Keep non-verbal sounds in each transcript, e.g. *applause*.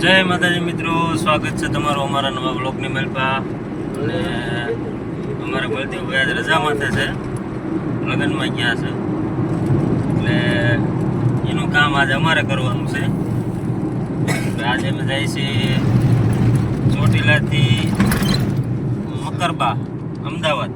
જય માતાજી મિત્રો, સ્વાગત છે તમારું અમારા નવા બ્લોગની મેલપા. અને અમારા બળદેવ ભાઈ આજ રજા માથે છે. લગ્નમાં ગયા છે. એટલે એનું કામ આજે અમારે કરવાનું છે. આજે અમે જાય છીએ ચોટીલાથી મકરબા, અમદાવાદ.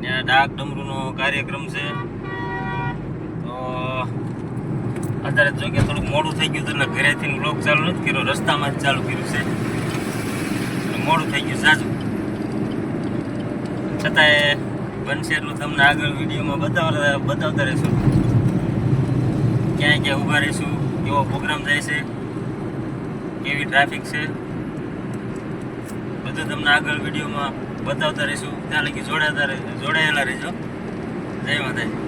ત્યાં ડાક ડમરૂનો કાર્યક્રમ છે તો અત્યારે જો કે થોડુંક મોડું થઈ ગયું એટલે ઘરેથી બ્લોક ચાલુ નથી કર્યો, રસ્તામાં જ ચાલુ કર્યું છે. મોડું થઈ ગયું સાચું છતાંય બનશેરનું તમને આગળ વિડીયોમાં બતાવતા બતાવતા રહીશું. ક્યાં ક્યાં ઊભા રહીશું, કેવો પ્રોગ્રામ જાય છે, કેવી ટ્રાફિક છે, બધું તમને આગળ વિડીયોમાં બતાવતા રહીશું. ત્યાં લગી જોડાતા જોડાયેલા રહેજો. જય માતાજી.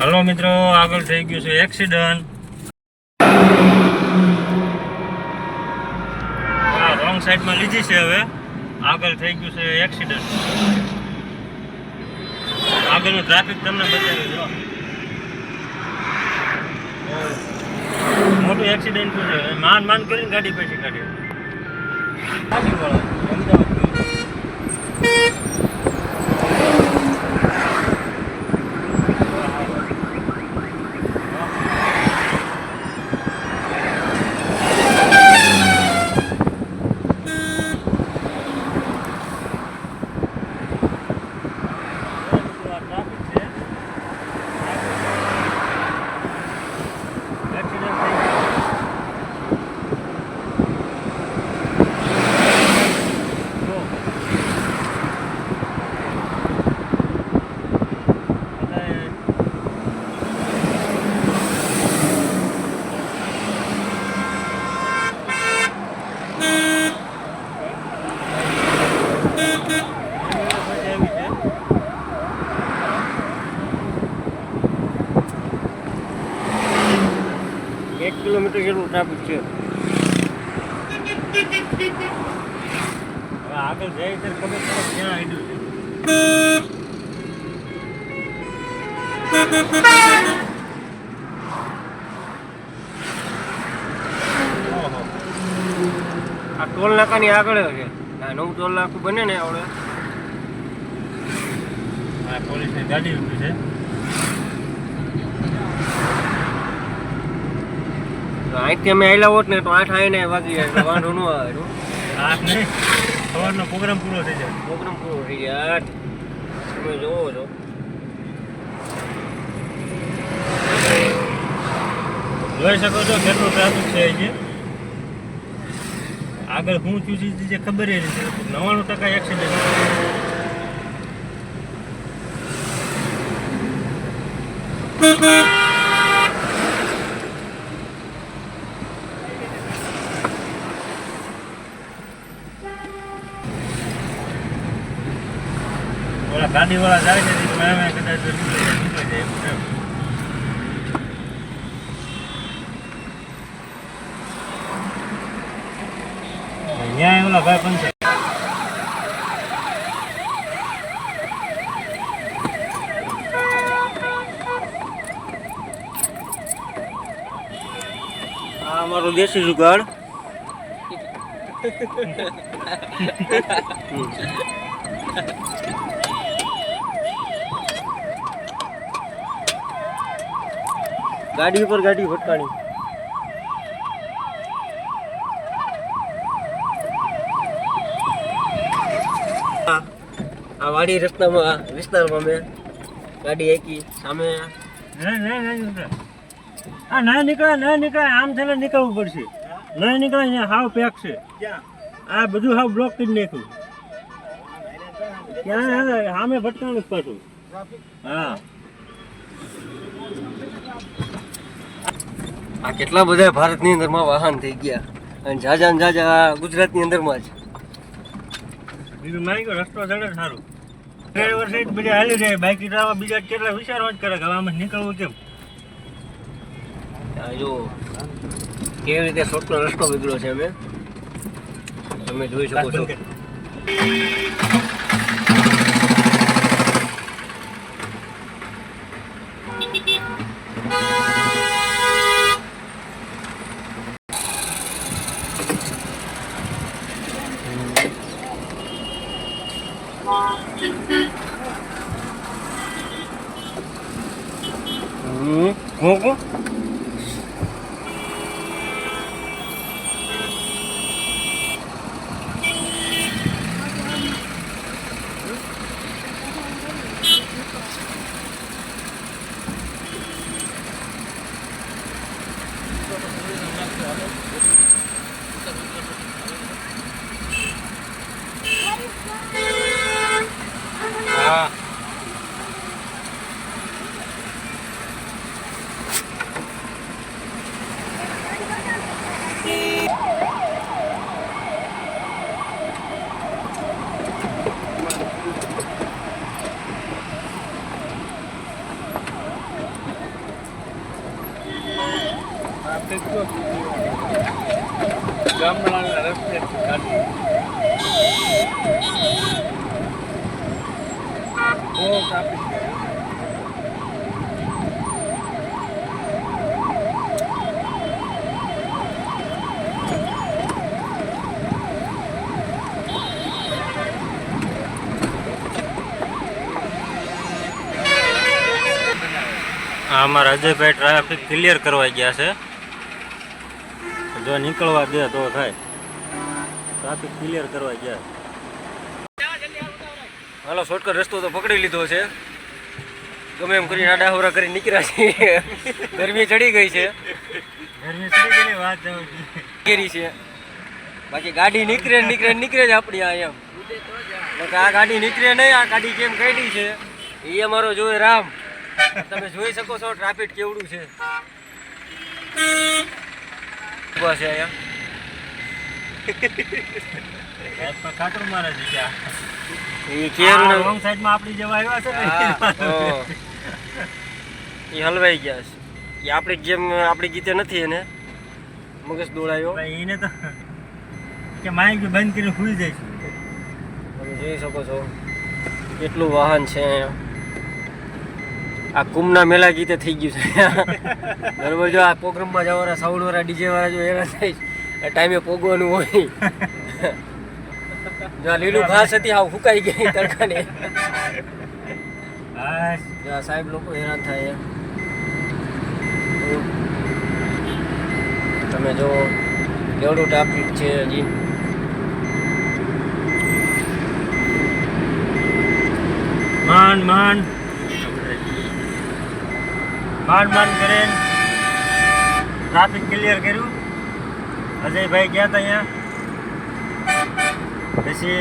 હલો મિત્રો, આગળ થઈ ગયું છે એક્સિડન્ટ રોંગ સાઈડમાં લીધી છે હવે. આગળ થઈ ગયું છે એક્સિડન્ટ આગળનું ટ્રાફિક તમને બતાવી દો મોટું એક્સિડન્ટ થયું છે. માન માન કરીને ગાડી પછી કાઢી. ગાડીવાળા અમદાવાદ ગયું. ટ્રાફિક છે એક્સિડન્ટ થઈ ગયો જો. બતાવે એક કિલોમીટર જેટલું ટ્રાફિક છે. હવે આગળ જાય ત્યારે ખબર પડે ક્યાં આડ્યું છે. આ ટોલ નાકાની આગળ છે. આ નવું ટોલ નાકું બને ને આવડે. પોલીસની ગાડી ઊભી છે. અહીંથી અમે આવેલા હોત ને તો આઠ આવીને વાગી જાય વાંધો ન આવે આઠ નહીં સવારનો પ્રોગ્રામ પૂરો થઈ જાય. પ્રોગ્રામ પૂરો થઈ જાય આઠ. તમે જોવો છો. જોઈ શકો છો કેટલું ટ્રાફિક છે જે આગળ હું ચૂસી છે જે ખબર એ નથી. નવ્વાણું ટકા એક્સિડન્ટ ઓલા ગાડીવાળા જાય છે તો મેં કદાચ નીકળી જાય એવું છે. અહીંયા ઓલા ભાઈ પણ છે. આ અમારો દેશી જુગાડ. *laughs* *laughs* ગાડી ઉપર ગાડી ફટકાણી. આ વાડી રસ્તામાં, વિસ્તારમાં મેં ગાડી એકી સામે આ ના નીકળે ના નીકળે, આમ થઈને નીકળવું પડશે. નહીં નીકળે, અહીંયા હાવ પેક છે. આ બધું હાવ બ્લોક કરી નાખ્યું. ક્યાં સામે ભટકાણું પાછું. હા. આ કેટલા બધા ભારતની અંદરમાં વાહન થઈ ગયા. અને જાજા ને જાજા ગુજરાતની અંદરમાં જ. બીજું મારી ગયો રસ્તો જડે સારું. ડ્રાઈવર સાઈડ બીજા હાલી જાય બાઇક ડ્રાઈવર બીજા કેટલા વિચારવા જ કરે કે આમાં નીકળવું કેમ? આ જો કેવી રીતે શોર્ટનો રસ્તો બગડ્યો છે અમે? તમે જોઈ શકો છો હમ હું હું હા ગામડાના રસ્તે બહુ અમારા અજયભાઈ ટ્રાફિક ક્લિયર કરવા ગયા છે. જો નીકળવા દે તો થાય. ટ્રાફિક ક્લિયર કરવા ગયા. હાલો શોર્ટકટ રસ્તો તો પકડી લીધો છે. ગમે એમ કરીને આડા અવરા કરી નીકળ્યા છીએ ગરમી ચડી ગઈ છે. ગરમી ચડી ગઈ વાત કેરી છે. બાકી ગાડી નીકળે ને નીકળે ને નીકળે જ આપણી આ એમ. આ ગાડી નીકળે નહીં આ ગાડી કેમ કાઢી છે? એ અમારો જોઈ રામ. તમે જોઈ શકો છો ટ્રાફિક કેવડું છે. મારે છે ક્યાં? એ રોંગ સાઈડમાં આપણી જેવા આવ્યા છે ને. એ હલવાઈ ગયા છે. એ આપણી જેમ આપણી ગીતે નથી એને. મગજ દોડાયો. એને તો કે માઇક બંધ કરીને ખુલી જાય છે. તમે જોઈ શકો છો. કેટલું વાહન છે અહીંયા. આ કુંભના મેળા ગીતે થઈ ગયું છે. બરોબર જો આ પ્રોગ્રામમાં જવાના સાઉન્ડ વાળા ડીજે વાળા જો એવા થાય ટાઈમે પોગવાનું હોય. જો આ લીલું ઘાસ હતી આવું ફૂકાઈ ગઈ તડકાને. જો આ સાહેબ લોકો હેરાન થાય તમે જો કેવડું ટ્રાફિક છે હજી? માંડ માંડ. માંડ માંડ કરે ટ્રાફિક ક્લિયર કર્યું. અજયભાઈ ગયા હતા અહીંયા. પછી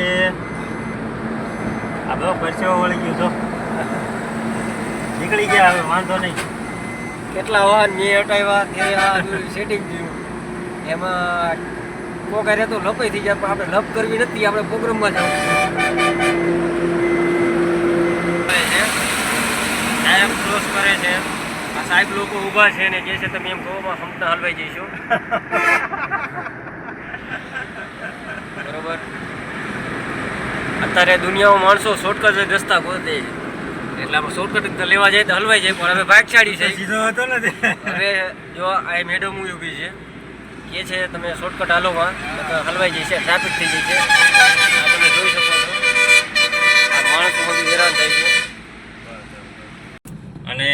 આ બધો પરસેવો વળી ગયો છો નીકળી ગયા હવે વાંધો નહીં. કેટલા વાહન મેં હટાવ્યા તે સેટિંગ થયું. એમાં કોક હારે તો લપાઈ થઈ જાય પણ આપણે લપ કરવી નથી આપણે પ્રોગ્રામમાં જવું સાહેબ ક્રોસ કરે છે. સાહેબ લોકો ઊભા છે ને જે છે તમે એમ કહો સમતા હલવાઈ જઈશો. બરોબર? અત્યારે દુનિયામાં માણસો શોર્ટકટ રસ્તા ગોતે છે. એટલે આમાં શોર્ટકટ લેવા જાય તો હલવાઈ જાય પણ હવે ભાગશાળી છે. સીધો હતો ને હવે જો આ મેડમ ઊભી છે કે છે તમે શોર્ટકટ હાલોમાં હલવાઈ જશે ટ્રાફિક થઈ જાય આ તમે જોઈ શકો છો. આ માણસો બધું હેરાન થાય છે. અને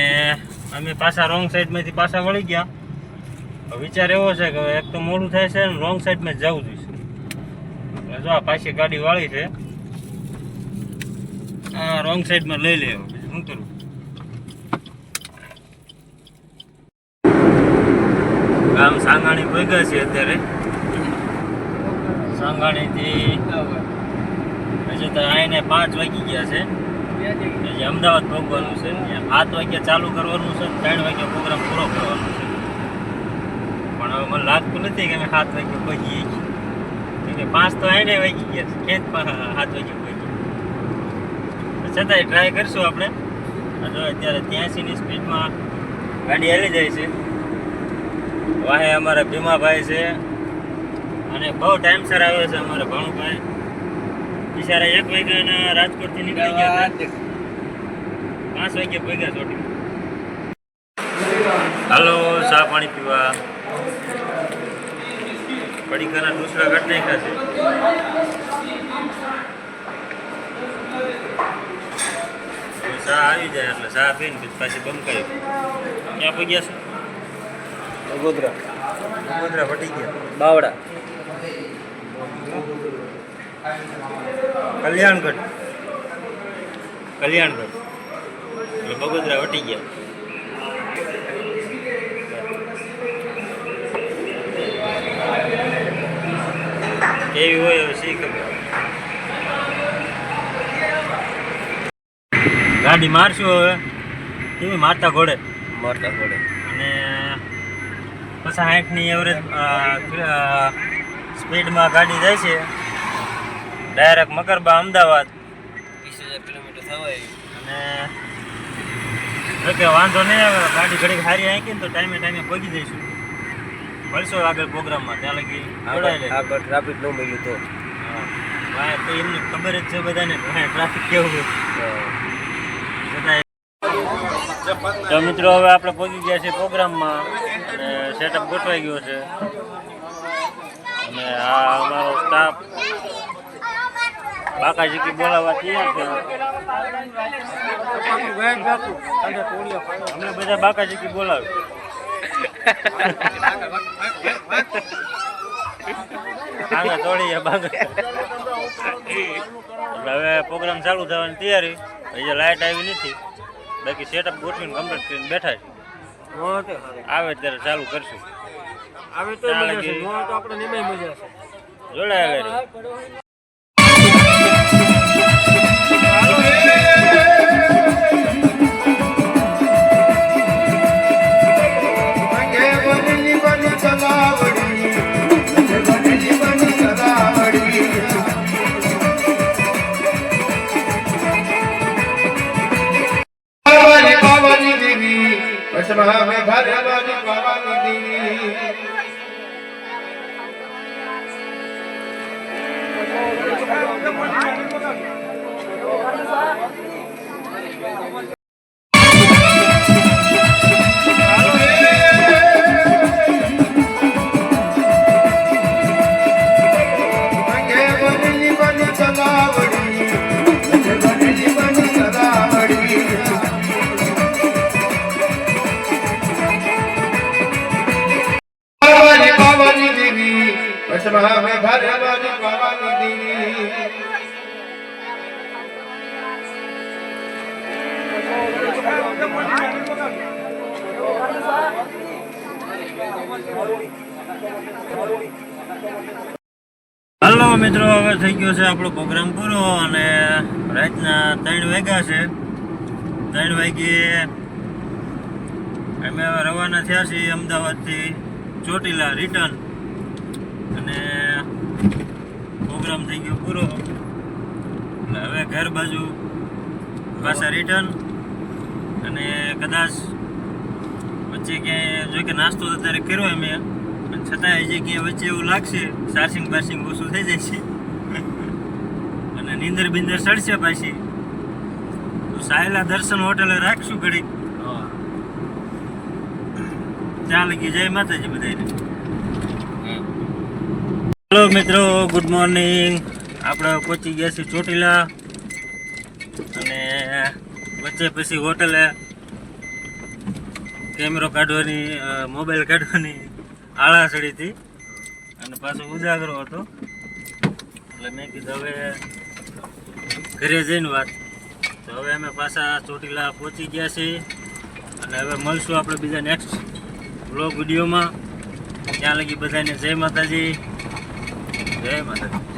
અમે પાછા રોંગ સાઈડમાંથી પાછા વળી ગયા. વિચાર એવો છે કે એક તો મોડું થાય છે ને રોંગ સાઈડમાં જવું જોઈશે જો આ પાછી ગાડી વાળી છે. આ રોંગ સાઈડમાં લઈ લે. શું કરું? ગામ સાંગાણી ભેગા છે અત્યારે. સાંગાણીથી હજી તો આઈને પાંચ વાગી ગયા છે. અમદાવાદ પહોંચવાનું છે સાત વાગ્યા ચાલુ કરવાનું છે ત્રણ વાગ્યા પ્રોગ્રામ પૂરો કરવાનો છે. પણ હવે મને લાગતું નથી કે અમે સાત વાગ્યે પહોંચીએ છીએ કે પાંચ તો એને વાગી ગયા છે ખેંચ સાત વાગે પહોંચી છતાંય ટ્રાય કરશું આપણે. જો અત્યારે ત્યાંસીની સ્પીડમાં ગાડી હાલી જાય છે. વાહે અમારા ભીમાભાઈ છે. અને બહુ ટાઈમસર આવ્યો છે અમારા ભાણુભાઈ. બિચારા એક વાગ્યાના રાજકોટથી નીકળી ગયા. પાંચ વાગે પગ્યા ચોટી. હાલો ચા પાણી પીવા. પડીકાના દૂસરા ઘટ નાખ્યા છે. ચા આવી જાય એટલે ચા પીને પછી પાછી બંધ કરી ક્યાં પગ્યા છે? ગોધરા. ગોધરા ફટી ગયા. બાવડા કલ્યાણગઢ. કલ્યાણગઢ. એટલે બગોદરા વટી ગયા. કેવી હોય હવે શી ખબર? ગાડી મારશું હવે. કેવી? મારતા ઘોડે. મારતા ઘોડે. અને પછી સાઠની એવરેજ સ્પીડમાં ગાડી જાય છે. ડાયરેક્ટ મકરબા અમદાવાદ. વીસ હજાર કિલોમીટર થવાય અને કે વાંધો નહીં આવે ગાડી ઘડીક સારી આંકી ને તો ટાઈમે ટાઈમે પહોંચી જઈશું. મળશો આગળ પ્રોગ્રામમાં ત્યાં લગી. આગળ ટ્રાફિક ન મળ્યું તો. હા તો એમને ખબર જ છે બધાને ટ્રાફિક કેવું બધા તો મિત્રો હવે આપણે પહોંચી ગયા છીએ પ્રોગ્રામમાં અને સેટઅપ ગોઠવાઈ ગયો છે. અને આ અમારો સ્ટાફ બાકાજીકી બોલાવવા તૈયાર છે. બધા બધા બાકાજીકી બોલાવે. આગળ તોડીએ એટલે હવે પ્રોગ્રામ ચાલુ થવાની તૈયારી. હજી લાઇટ આવી નથી. બાકી સેટઅપ ગોઠવીને કમ્પ્લીટ કરીને બેઠા છે. આવે ત્યારે ચાલુ કરશું. આવે તો ત્યાં મજા છે લગી- નો આવે તો આપણે નિમાય મજા છે જોડાયા વચમાં મે ભરવાની પાવાની દેવી મિત્રો, હવે થઈ ગયો છે આપણો પ્રોગ્રામ પૂરો અને રાતના ત્રણ વાગ્યા છે. ત્રણ વાગ્યે અમે હવે રવાના થયા છીએ અમદાવાદથી ચોટીલા રિટર્ન અને પ્રોગ્રામ થઈ ગયો પૂરો. હવે ઘર બાજુ પાછા રિટર્ન અને કદાચ વચ્ચે ક્યાંય, જો કે નાસ્તો અત્યારે કર્યો અમે. પણ છતાં હજી કે વચ્ચે એવું લાગશે સારસિંગ બાર્સિંગ ઓછું થઈ જાય છે. અને નીંદર બિંદર ચડશે પાછી. તો સાયલા દર્શન હોટલે રાખશું ઘડીક. ત્યાં લગી જય માતાજી બધાને હેલો મિત્રો ગુડ મોર્નિંગ આપણે પહોંચી ગયા છીએ ચોટીલા. અને વચ્ચે પછી હોટલે કેમેરો કાઢવાની મોબાઈલ કાઢવાની આળા ચડી હતી અને પાછો ઉજાગરો હતો. એટલે મેં કીધું હવે ઘરે જઈને વાત. તો હવે અમે પાછા ચોટીલા પહોંચી ગયા છીએ. અને હવે મળશું આપણે બીજા નેક્સ્ટ બ્લોગ વિડીયોમાં. ત્યાં લગી બધાને જય માતાજી. જય માતાજી.